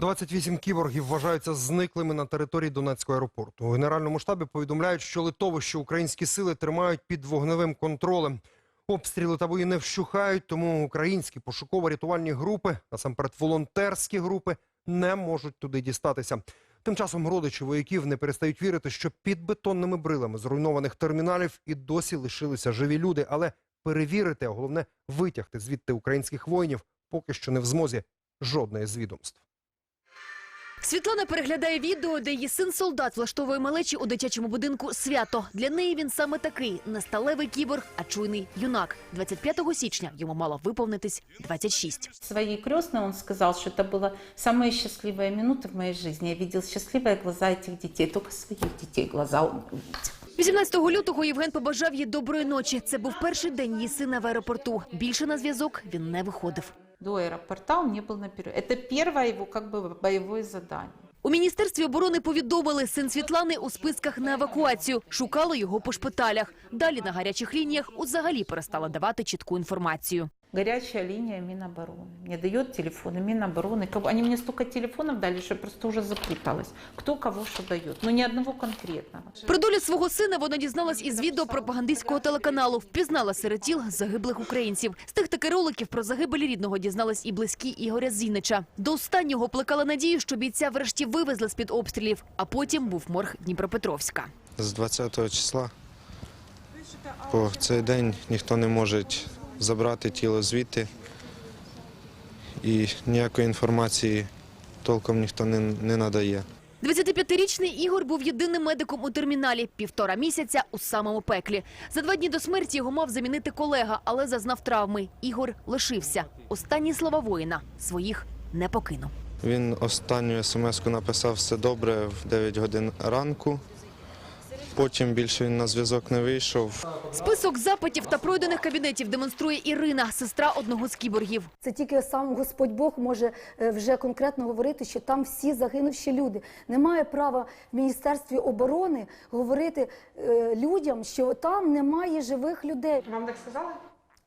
28 кіборгів вважаються зниклими на території Донецького аеропорту. У Генеральному штабі повідомляють, що литовище українські сили тримають під вогневим контролем. Обстріли та бої не вщухають, тому українські пошуково-рятувальні групи, насамперед волонтерські групи, не можуть туди дістатися. Тим часом родичі вояків не перестають вірити, що під бетонними брилами зруйнованих терміналів і досі лишилися живі люди. Але перевірити, а головне витягти звідти українських воїнів поки що не в змозі жодне з відомств. Світлана переглядає відео, де її син солдат влаштовує малечі у дитячому будинку свято. Для неї він саме такий не сталевий кіборг, а чуйний юнак. 25 січня йому мало виповнитись 26. Своей крестной он сказал, что это была самая счастливая минута в моей жизни. Я видел счастливые глаза этих детей, только своих детей глаза он увидел. 18 лютого Євген побажав їй доброї ночі. Це був перший день її сина в аеропорту. Більше на зв'язок він не виходив. До аэропорта он не был на пере- Это первое его как бы боевое задание. У міністерстві оборони повідомили, син Світлани у списках на евакуацію. Шукали його по шпиталях. Далі на гарячих лініях узагалі перестала давати чітку інформацію. Горячая линия Минобороны. Мне дает телефоны Минобороны. Кого- Они мне столько телефонов дали, что я просто уже запуталась. Кто кого что дает. Но ни одного конкретного. Про долю свого сина вона дізналась із відео пропагандистського телеканалу. Впізнала серед тіл загиблих українців. З тих таки роликів про загибель рідного дізнались і близькі Ігоря Зінича. До останнього плекала надію, що бійця врешті вивезли з під обстрілів, а потім був морг Дніпропетровська. З 20 числа по цей день ніхто не може забрати тіло звідти. І ніякої інформації толком ніхто не, не надає. 25-річний Ігор був єдиним медиком у терміналі півтора місяця у самому пеклі. За два дні до смерті його мав замінити колега, але зазнав травми. Ігор лишився. Останні слова воїна своїх не покинув. Він останню смс-ку написав все добре в 9 годин ранку. Потім більше він на зв'язок не вийшов. Список запитів та пройдених кабінетів демонструє Ірина, сестра одного з кіборгів. Це тільки сам Господь Бог може е, вже конкретно говорити, що там всі загинувші люди. Немає права в Міністерстві оборони говорити е, людям, що там немає живих людей. Вам так сказали?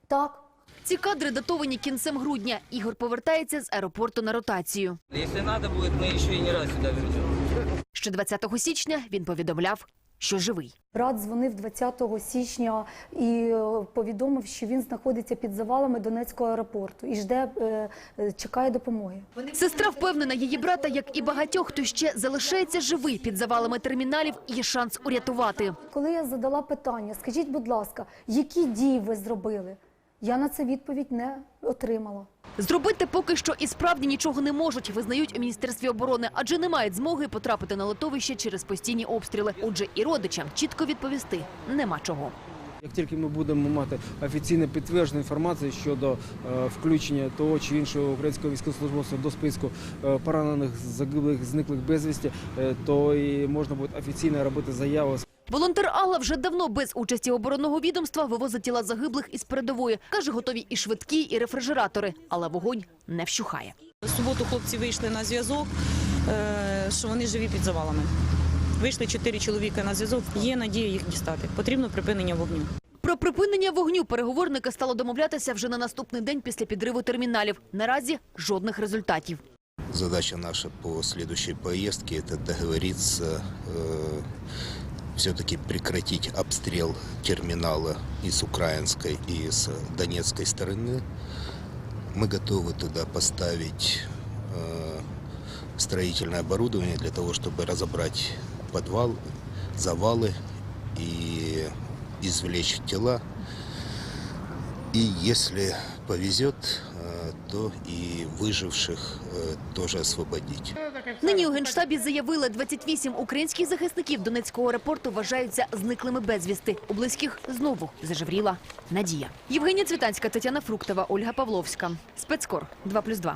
Так. Ці кадри датовані кінцем грудня. Ігор повертається з аеропорту на ротацію. Если надо будет, мы еще и не раз сюда вернем. Ще 20 січня він повідомляв, що живий. Брат дзвонив 20 січня і е, повідомив, що він знаходиться під завалами Донецького аеропорту і жде, е, е, чекає допомоги. Сестра впевнена, її брата, як і багатьох, хто ще залишається живий під завалами терміналів, є шанс урятувати. Коли я задала питання, скажіть, будь ласка, які дії ви зробили? Я на це відповідь не отримала. Зробити поки що і справді нічого не можуть, визнають у міністерстві оборони, адже не мають змоги потрапити на литовище через постійні обстріли. Отже, і родичам чітко відповісти нема чого. Як тільки ми будемо мати офіційно підтверджену інформацію щодо е, включення того чи іншого українського військовослужбовця до списку е, поранених, загиблих, зниклих безвісті, е, то і можна буде офіційно робити заяву Волонтер Алла вже давно без участі оборонного відомства вивозить тіла загиблих із передової. Каже, готові і швидкі, і рефрижератори, але вогонь не вщухає. В суботу хлопці вийшли на зв'язок, е, що вони живі під завалами. Вийшли чотири чоловіка на зв'язок. Є надія їх дістати. Потрібно припинення вогню. Про припинення вогню переговорники стало домовлятися вже на наступний день після підриву терміналів. Наразі жодних результатів. Задача наша по следующей поездке это договориться э, все-таки прекратить обстрел терминала и с украинской, и с донецкой стороны. Мы готовы туда поставить э, строительное оборудование для того, чтобы разобрать подвал, завалы и извлечь тела. И если повезет, то і виживших теж освободіть. Нині у Генштабі заявили, 28 українських захисників Донецького аеропорту вважаються зниклими безвісти. У близьких знову зажевріла надія. Євгенія Цвітанська, Тетяна Фруктова, Ольга Павловська. Спецкор 2+,2.